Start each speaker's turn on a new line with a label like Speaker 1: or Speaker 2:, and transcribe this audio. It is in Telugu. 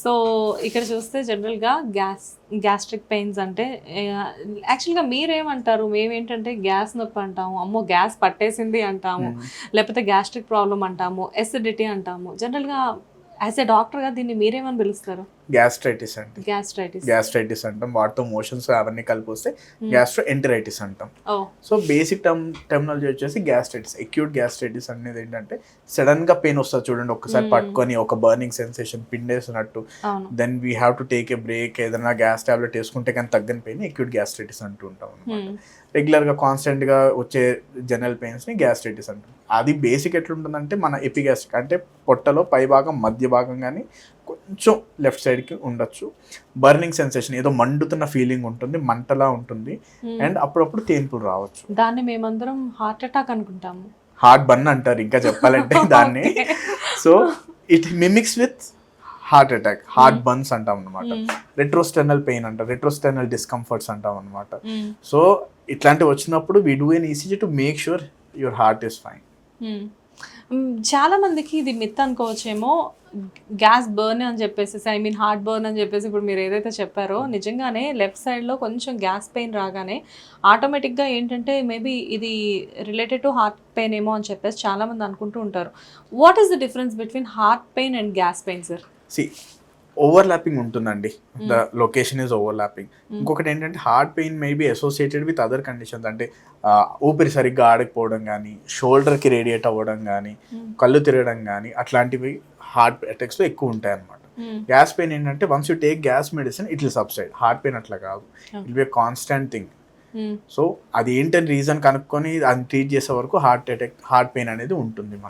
Speaker 1: సో ఇక్కడ చూస్తే జనరల్గా గ్యాస్ గ్యాస్ట్రిక్ పెయిన్స్ అంటే యాక్చువల్గా మీరేమంటారు? మేమేంటంటే గ్యాస్ నొప్పి అంటాము అమ్మో గ్యాస్ పట్టేసింది అంటాము లేకపోతే గ్యాస్ట్రిక్ ప్రాబ్లం అంటాము ఎసిడిటీ అంటాము. జనరల్గా యాజ్ ఎ డాక్టర్గా దీన్ని మీరేమని పిలుస్తారు?
Speaker 2: గ్యాస్ట్రైటిస్ అంటే
Speaker 1: గ్యాస్ట్రైటిస్.
Speaker 2: గ్యాస్ట్రైటిస్ అంటాం. వాటితో మోషన్స్ అవన్నీ కలిపి వస్తే గ్యాస్ట్రో ఎంటరైటిస్ అంటాం. సో బేసిక్ టర్మ్ టెర్మినాలజీ వచ్చేసి గ్యాస్ట్రైటిస్. అక్యూట్ గ్యాస్ట్రైటిస్ అనేది ఏంటంటే సడన్గా పెయిన్ వస్తుంది చూడండి ఒక్కసారి
Speaker 1: Hmm.
Speaker 2: పట్టుకొని ఒక burning sensation పిండేసినట్టు. Then we have to take a break ఏదైనా గ్యాస్ టాబ్లెట్ వేసుకుంటే కానీ తగ్గని పెయిన్ అక్యూట్ గ్యాస్ట్రైటిస్ అంటూ ఉంటాం అనమాట
Speaker 1: Hmm.
Speaker 2: రెగ్యులర్గా కాన్స్టెంట్గా వచ్చే జనరల్ పెయిన్స్ని గ్యాస్ట్రైటిస్ అంటాం. అది బేసిక్ ఎట్లుంటుందంటే మన ఎపిగ్యాస్ట్రిక్ అంటే పొట్టలో పై భాగం మధ్య భాగం కానీ కొంచెం లెఫ్ట్ సైడ్కి ఉండొచ్చు. బర్నింగ్ సెన్సేషన్ ఏదో మండుతున్న ఫీలింగ్ ఉంటుంది మంటలా ఉంటుంది.
Speaker 1: Hmm.
Speaker 2: అండ్ అప్పుడప్పుడు తేన్పులు రావచ్చు.
Speaker 1: దాన్ని మేమందరం హార్ట్ అటాక్ అనుకుంటాము.
Speaker 2: హార్ట్ బన్ అంటారు ఇంకా చెప్పాలంటే దాన్ని. So it mimics with heart attack heart burns అంటాం అనమాట
Speaker 1: Hmm.
Speaker 2: రెట్రోస్టర్నల్ పెయిన్ అంటారు రెట్రోస్టర్నల్ డిస్కంఫర్ట్స్ అంటాం అనమాట
Speaker 1: Hmm.
Speaker 2: సో ఇట్లాంటివి వచ్చినప్పుడు we do an ECG to make sure your heart is fine
Speaker 1: చాలా మందికి ఇది మిత్ అనుకోవచ్చేమో గ్యాస్ బర్న్ అని చెప్పేసి ఐ మీన్ హార్ట్ బర్న్ అని చెప్పేసి ఇప్పుడు మీరు ఏదైతే చెప్పారో నిజంగానే లెఫ్ట్ సైడ్లో కొంచెం గ్యాస్ పెయిన్ రాగానే ఆటోమేటిక్గా ఏంటంటే మేబీ ఇది రిలేటెడ్ టు హార్ట్ పెయిన్ ఏమో అని చెప్పేసి చాలామంది అనుకుంటూ ఉంటారు. What is the difference between heart pain and gas pain sir?
Speaker 2: See overlapping ఉంటుందండి. ద లొకేషన్ ఈజ్ ఓవర్లాపింగ్ ఇంకొకటి ఏంటంటే heart pain may be associated with other conditions అంటే ఊపిరి సరిగ్గా ఆడకపోవడం కానీ షోల్డర్కి రేడియేట్ అవ్వడం కానీ కళ్ళు తిరగడం కానీ అట్లాంటివి హార్ట్ అటాక్స్లో ఎక్కువ ఉంటాయి అన్నమాట గ్యాస్ పెయిన్ ఏంటంటే once you take gas medicine it will subside heart pain అట్లా కాదు. It be constant thing so అది ఏంటని రీజన్ కనుక్కొని అది ట్రీట్ చేసే వరకు హార్ట్ అటాక్ హార్ట్ పెయిన్ అనేది ఉంటుంది మనకి.